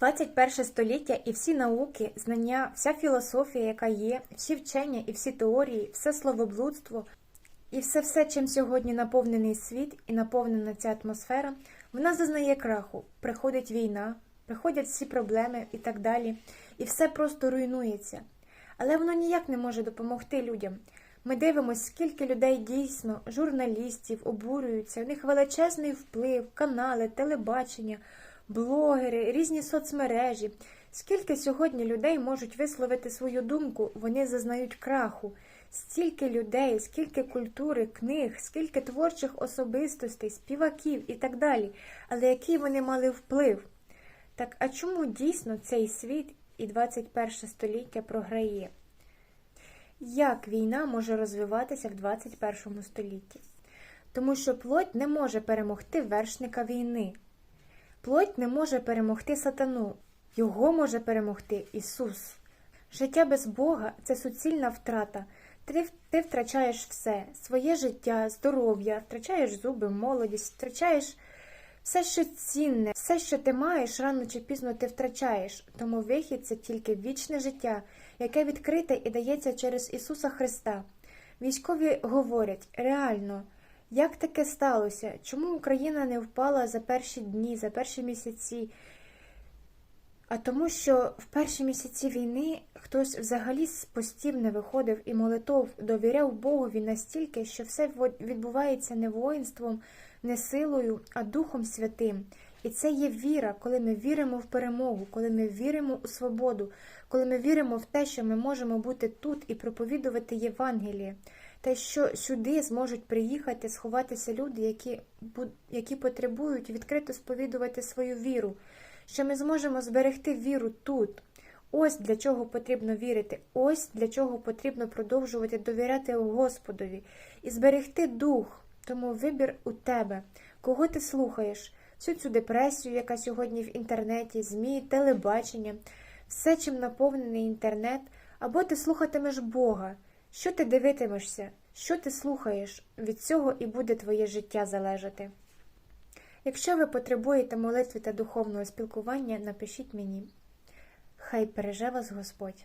21 століття і всі науки, знання, вся філософія, яка є, всі вчення і всі теорії, все словоблудство і все все, чим сьогодні наповнений світ і наповнена ця атмосфера, вона зазнає краху. Приходить війна, приходять всі проблеми і так далі, і все просто руйнується. Але воно ніяк не може допомогти людям. Ми дивимося, скільки людей дійсно, журналістів, обурюються, у них величезний вплив, канали, телебачення, блогери, різні соцмережі. Скільки сьогодні людей можуть висловити свою думку, вони зазнають краху. Стільки людей, скільки культури, книг, скільки творчих особистостей, співаків і так далі. Але який вони мали вплив? Так а чому дійсно цей світ і 21 століття програє? Як війна може розвиватися в 21 столітті? Тому що плоть не може перемогти вершника війни. Плоть не може перемогти сатану, його може перемогти Ісус. Життя без Бога це суцільна втрата. Ти, втрачаєш все: своє життя, здоров'я, втрачаєш зуби, молодість, втрачаєш все, що цінне, все, що ти маєш, рано чи пізно ти втрачаєш. Тому вихід це тільки вічне життя, яке відкрите і дається через Ісуса Христа. Військові говорять реально. Як таке сталося? Чому Україна не впала за перші дні, за перші місяці? А тому, що в перші місяці війни хтось взагалі з постів не виходив і молитов, довіряв Богові настільки, що все відбувається не воїнством, не силою, а Духом Святим. І це є віра, коли ми віримо в перемогу, коли ми віримо у свободу, коли ми віримо в те, що ми можемо бути тут і проповідувати Євангеліє, те, що сюди зможуть приїхати, сховатися люди, які, які потребують відкрито сповідувати свою віру, що ми зможемо зберегти віру тут. Ось для чого потрібно вірити, ось для чого потрібно продовжувати довіряти Господові і зберегти дух. Тому вибір у тебе, кого ти слухаєш, всю цю депресію, яка сьогодні в інтернеті, ЗМІ, телебачення, все, чим наповнений інтернет, або ти слухатимеш Бога. Що ти дивитимешся, що ти слухаєш, від цього і буде твоє життя залежати. Якщо ви потребуєте молитви та духовного спілкування, напишіть мені. Хай береже вас Господь.